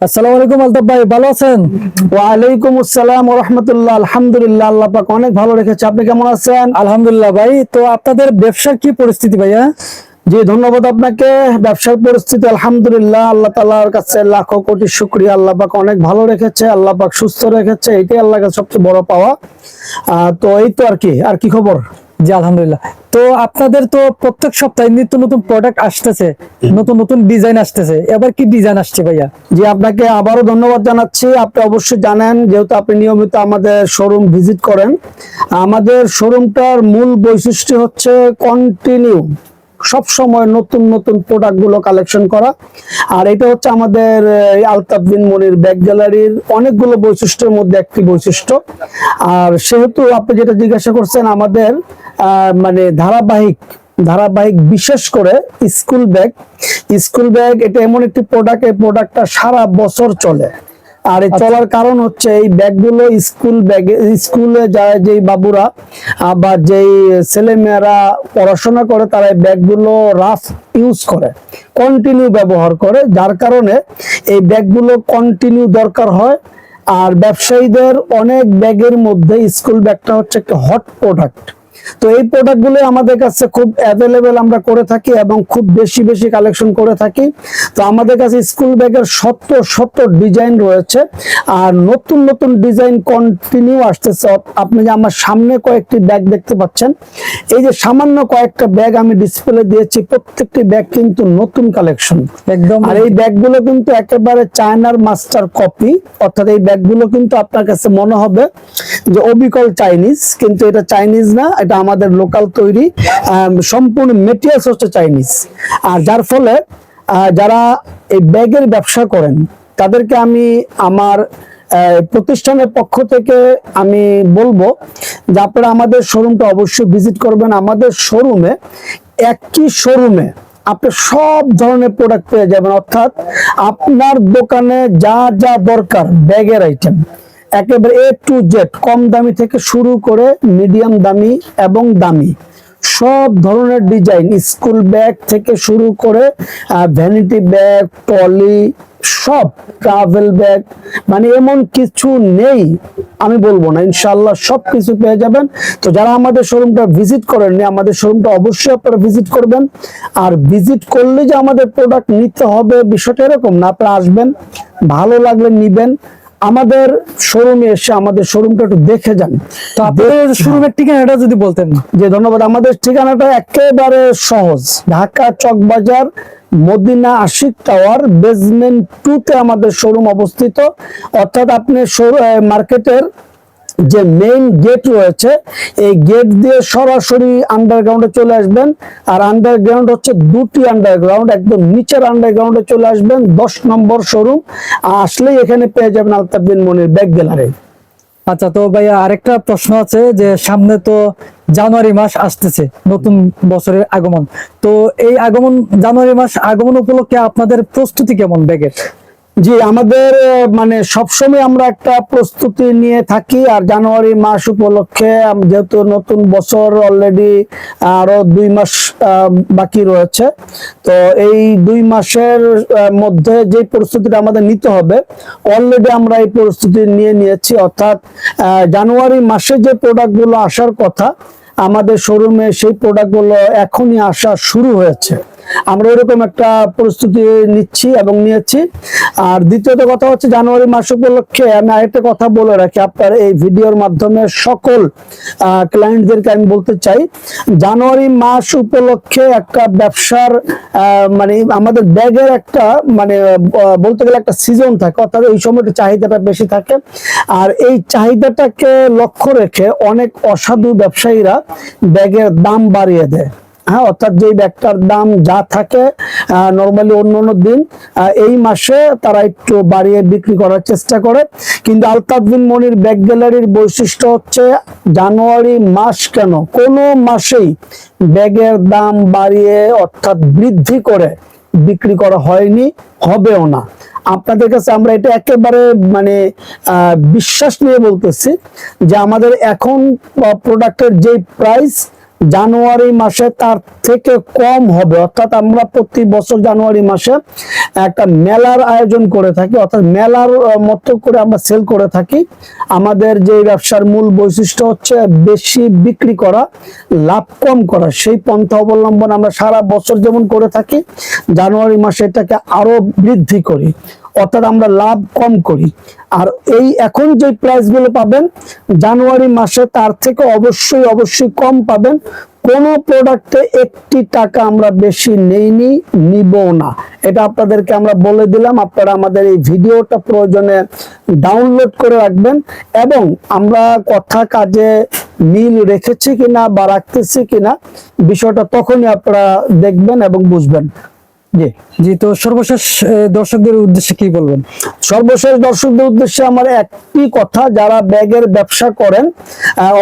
আসসালামু আলাইকুম আলতাফ ভাই ভালো আছেন? ওয়ালাইকুম আসসালাম রহমতুল্লাহ আলহামদুলিল্লাহ আল্লাহ পাক অনেক ভালো রেখেছে। আপনি কেমন আছেন? আলহামদুলিল্লাহ ভাই তো আপনাদের ব্যবসার কি পরিস্থিতি ভাইয়া? জি ধন্যবাদ আপনাকে। ব্যবসার পরিস্থিতি আলহামদুলিল্লাহ আল্লাহ তালার কাছে লাখো কোটি শুক্রিয়া আল্লাহ পাক অনেক ভালো রেখেছে আল্লাহ পাক সুস্থ রেখেছে এটাই আল্লাহ কাছে সবচেয়ে বড় পাওয়া। তো এই তো আর কি আর কি খবর? জি আলহামদুলিল্লাহ। তো আপনাদের তো প্রত্যেক সপ্তাহে নিত্য নতুন প্রোডাক্ট আসতেছে, নতুন নতুন ডিজাইন আসতেছে। এবার কি ডিজাইন আসছে ভাইয়া? জি, আপনাকে আবারও ধন্যবাদ জানাচ্ছি। আপনি অবশ্যই জানেন, যেহেতু আপনি নিয়মিত আমাদের শোরুম ভিজিট করেন, আমাদের শোরুমটার মূল বৈশিষ্ট্য হচ্ছে কন্টিনিউ সব সময় নতুন নতুন প্রোডাক্টগুলো কালেকশন করা। আর এটা হচ্ছে আমাদের, এই আলতাফ বিন মনির ব্যাগ গ্যালারির অনেকগুলো বৈশিষ্ট্যের মধ্যে একটি বৈশিষ্ট্য। আর সেহেতু আপনি যেটা জিজ্ঞাসা করছেন, আমাদের মানে ধারাবাহিক ধারাবাহিক বিশেষ করে স্কুল ব্যাগ স্কুল ব্যাগ এটা এমন একটি প্রোডাক্ট এই প্রোডাক্টটা সারা বছর চলে। আর এই চলার কারণ হচ্ছে এই ব্যাগগুলো স্কুল ব্যাগে স্কুলে যায় যেই বাবুরা বা যেই ছেলেমেয়েরা পড়াশোনা করে তারা এই ব্যাগগুলো রাফ ইউজ করে কন্টিনিউ ব্যবহার করে যার কারণে এই ব্যাগগুলো কন্টিনিউ দরকার হয়। আর ব্যবসায়ীদের অনেক ব্যাগের মধ্যে স্কুল ব্যাগটা হচ্ছে একটা হট প্রোডাক্ট তো এই প্রোডাক্টগুলো আমাদের কাছে খুব অ্যাভেলেবেল আমরা করে থাকি এবং খুব বেশি বেশি কালেকশন করে থাকি। তো আমাদের কাছে স্কুল ব্যাগের শত শত ডিজাইন রয়েছে। আর নতুন নতুন ডিজাইন কন্টিনিউ আসতেছে। আপনি যে আমার সামনে কয়েকটি ব্যাগ দেখতে পাচ্ছেন এই যে সামান্য কয়েকটা ব্যাগ আমি ডিসপ্লে দিয়েছি প্রত্যেকটি ব্যাগ কিন্তু নতুন কালেকশন একদম। আর এই ব্যাগগুলো কিন্তু একেবারে চায়নার মাস্টার কপি অর্থাৎ এই ব্যাগগুলো কিন্তু আপনার কাছে মনে হবে যে অবিকল চাইনিজ কিন্তু এটা চাইনিজ না এটা আমাদের লোকাল তৈরি সম্পূর্ণ মেটেরিয়ালস হচ্ছে চাইনিজ আর যার ফলে যারা এই ব্যাগের ব্যবসা করেন, তাদেরকে আমি আমার প্রতিষ্ঠানের পক্ষ থেকে আমি বলব যে আপনারা আমাদের শোরুমটা অবশ্যই ভিজিট করবেন। আমাদের শোরুমে, একই শোরুমে আপনি সব ধরনের প্রোডাক্ট পেয়ে যাবেন। অর্থাৎ আপনার দোকানে যা যা দরকার ব্যাগের আইটেম একেবারে এ টু জেড কম দামি থেকে শুরু করে মিডিয়াম দামি এবং দামি। সব ধরনের ডিজাইন স্কুল ব্যাগ থেকে শুরু করে ভ্যানিটি ব্যাগ ট্রলি সব ট্রাভেল ব্যাগ মানে এমন কিছু নেই, আমি বলব না। ইনশাল্লাহ সব কিছু পেয়ে যাবেন। তো যারা আমাদের শোরুমটা ভিজিট করেননি, আমাদের শোরুমটা অবশ্যই আপনারা ভিজিট করবেন। আর ভিজিট করলে যে আমাদের প্রোডাক্ট নিতে হবে, বিষয়টা এরকম না। আপনারা আসবেন, ভালো লাগলে নিবেন। আমাদের শোরুমে এসে আমাদের শোরুমটা একটু দেখে যান। তো আপনাদের শোরুমের ঠিকানাটা যদি বলতেন। যে ধন্যবাদ। আমাদের ঠিকানাটা একেবারে সহজ। Dhaka Chawkbazar Madina Ashiq tower basement two তে আমাদের শোরুম অবস্থিত। অর্থাৎ আপনি মার্কেটের যে মেইন গেট রয়েছে, এই গেট দিয়ে সরাসরি আন্ডারগ্রাউন্ডে চলে আসবেন। আর আন্ডারগ্রাউন্ড হচ্ছে দুটি আন্ডারগ্রাউন্ড একদম নিচের আন্ডারগ্রাউন্ডে চলে আসবেন, দশ নম্বর শোরুম আসলেই এখানে পেয়ে যাবেন আলতাফ বিন মনির ব্যাগ গ্যালারি আচ্ছা তো ভাইয়া আরেকটা প্রশ্ন আছে যে সামনে তো জানুয়ারি মাস আসতেছে, নতুন বছরের আগমন। তো এই আগমন, জানুয়ারি মাস আগমন উপলক্ষে আপনাদের প্রস্তুতি কেমন ব্যাগের জি, আমাদের মানে সবসময় আমরা একটা প্রস্তুতি নিয়ে থাকি আর জানুয়ারি মাস উপলক্ষে যেহেতু নতুন বছর অলরেডি আরও দুই মাস বাকি রয়েছে, তো এই দুই মাসের মধ্যে যে প্রস্তুতিটা আমাদের নিতে হবে অলরেডি আমরা এই প্রস্তুতি নিয়ে নিয়েছি, অর্থাৎ জানুয়ারি মাসে যে প্রোডাক্টগুলো আসার কথা, আমাদের শোরুমে সেই প্রোডাক্টগুলো এখনই আসা শুরু হয়েছে। আমরা এরকম একটা প্রস্তুতি নিচ্ছি এবং নিয়েছি। আর দ্বিতীয়ত কথা হচ্ছে, জানুয়ারি মাস উপলক্ষে আমি আরেকটা কথা বলে রাখি আপনার এই ভিডিওর মাধ্যমে সকল ক্লায়েন্টদেরকে আমি বলতে চাই, জানুয়ারি মাস উপলক্ষে একটা ব্যবসার মানে আমাদের ব্যাগের একটা মানে বলতে গেলে একটা সিজন থাকে, অর্থাৎ এই সময়টা চাহিদাটা বেশি থাকে। আর এই চাহিদাটাকে লক্ষ্য রেখে অনেক অসাধু ব্যবসায়ীরা ব্যাগের দাম বাড়িয়ে দেয়। হ্যাঁ অর্থাৎ যে ব্যাগটার দাম যা থাকে নর্মালি অন্য অন্য দিন এই মাসে তারা একটু বাড়িয়ে বিক্রি করার চেষ্টা করে। কিন্তু আলতাফ বিন মনির ব্যাগ গ্যালারির বৈশিষ্ট্য হচ্ছে জানুয়ারি মাস কেন? কোনো মাসেই ব্যাগের দাম বাড়িয়ে অর্থাৎ বৃদ্ধি করে বিক্রি করা হয়নি, হবেও না। আপনাদের কাছে আমরা এটা একেবারে মানে বিশ্বাস নিয়ে বলতেছি যে আমাদের এখন প্রোডাক্টের যে প্রাইস জানুয়ারি মাসে তার থেকে কম হবে। অর্থাৎ আমরা প্রতি বছর জানুয়ারি মাসে একটা মেলার আয়োজন করে থাকি। অর্থাৎ মেলার মতো করে আমরা সেল করে থাকি। আমাদের যে ব্যবসার মূল বৈশিষ্ট্য হচ্ছে বেশি বিক্রি করা, লাভ কম করা। সেই পন্থা অবলম্বন আমরা সারা বছর যেমন করে থাকি, জানুয়ারি মাসে এটাকে আরও বৃদ্ধি করি। অর্থাৎ আমরা লাভ কম করি। আর এই এখন যে প্রাইসগুলো পাবেন, জানুয়ারি মাসে তার থেকে অবশ্যই অবশ্যই কম পাবেন। কোন প্রোডাক্টে একটি টাকা আমরা বেশি নেইনি নিব না। এটা আপনাদেরকে আমরা বলে দিলাম, আপনারা আমাদের এই ভিডিওটা প্রয়োজনে ডাউনলোড করে রাখবেন এবং আমরা কথা কাজে মিল রেখেছি কিনা বা রাখতেছি কিনা, বিষয়টা তখনই আপনারা দেখবেন এবং বুঝবেন। জি। জি তো সর্বশেষ দর্শকদের উদ্দেশ্যে কি বলবেন? সর্বশেষ দর্শকদের উদ্দেশ্যে আমার একটি কথা, যারা ব্যাগের ব্যবসা করেন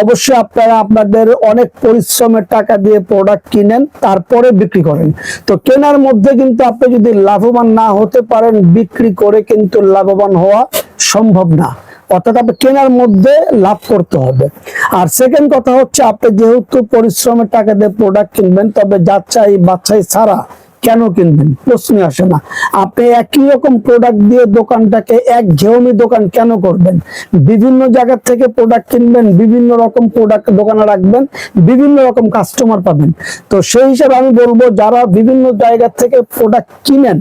অবশ্যই আপনারা আপনাদের অনেক পরিশ্রমের টাকা দিয়ে প্রোডাক্ট কিনেন, তারপরে বিক্রি করেন। তো কেনার মধ্যে কিন্তু আপনি যদি লাভবান না হতে পারেন, বিক্রি করে কিন্তু লাভবান হওয়া সম্ভব না। অর্থাৎ আপনি কেনার মধ্যে লাভ করতে হবে। আর সেকেন্ড কথা হচ্ছে, আপনি যেহেতু পরিশ্রমের টাকা দিয়ে প্রোডাক্ট কিনবেন, তবে যাচাই বাচ্চাই ছাড়া কেন কিনবেন? প্রশ্নই আসে না। আপনি একই রকম প্রোডাক্ট দিয়ে দোকানটাকে এক ঘেউমি দোকান কেন করবেন? বিভিন্ন জায়গা থেকে প্রোডাক্ট কিনবেন, বিভিন্ন রকম প্রোডাক্ট দোকানে রাখবেন, বিভিন্ন রকম কাস্টমার পাবেন। তো সেই হিসাবে আমি বলব, যারা বিভিন্ন জায়গা থেকে প্রোডাক্ট কিনেন,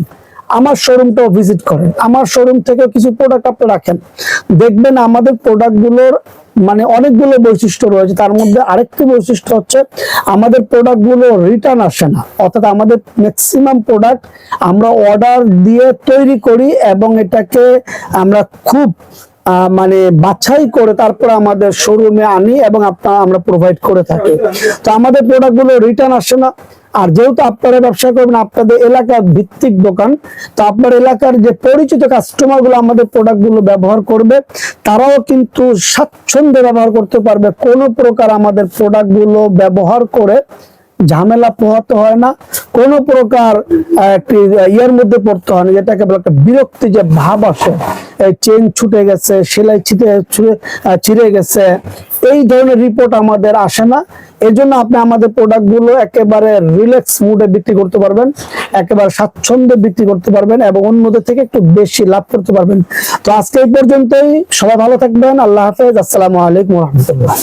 আমার শোরুমটাও ভিজিট করেন। আমার শোরুম থেকে কিছু প্রোডাক্ট আপনি রাখেন। দেখবেন আমাদের প্রোডাক্টগুলোর মানে অনেকগুলো বৈশিষ্ট্য রয়েছে। তার মধ্যে আরেকটি বৈশিষ্ট্য হচ্ছে, আমাদের প্রোডাক্টগুলো রিটার্ন আসে না। অর্থাৎ আমাদের ম্যাক্সিমাম প্রোডাক্ট আমরা অর্ডার দিয়ে তৈরি করি এবং এটাকে আমরা খুব মানে বাছাই করে তারপরে আমাদের শোরুমে আনি এবং আপনারা, আমরা প্রোভাইড করে থাকি। তো আমাদের প্রোডাক্টগুলো রিটার্ন আসে না। আর যেহেতু আপনারা ব্যবসা করবেন, আপনাদের এলাকার ভিত্তিক দোকান, তো আপনার এলাকার যে পরিচিত কাস্টমারগুলো আমাদের প্রোডাক্টগুলো ব্যবহার করবে, তারাও কিন্তু স্বাচ্ছন্দ্যে ব্যবহার করতে পারবে। কোনো প্রকার আমাদের প্রোডাক্টগুলো ব্যবহার করে ঝামেলা পোহাতে হয় না। কোন প্রকার একটি ইয়ের মধ্যে পড়তে হয় না, যেটাকে বলে একটা বিরক্তি যে ভাব আসে। এই চেন ছুটে গেছে, সেলাই ছিটে ছিঁড়ে গেছে। এই ধরনের রিপোর্ট আমাদের আসে না। এর জন্য আপনি আমাদের প্রোডাক্টগুলো একেবারে রিল্যাক্স মুডে বিক্রি করতে পারবেন, একেবারে স্বাচ্ছন্দ্যে বিক্রি করতে পারবেন এবং অন্যদের থেকে একটু বেশি লাভ করতে পারবেন। তো আজকে এই পর্যন্তই। সবাই ভালো থাকবেন। আল্লাহ হাফেজ। আসসালামু আলাইকুম রহমতুল্লাহ।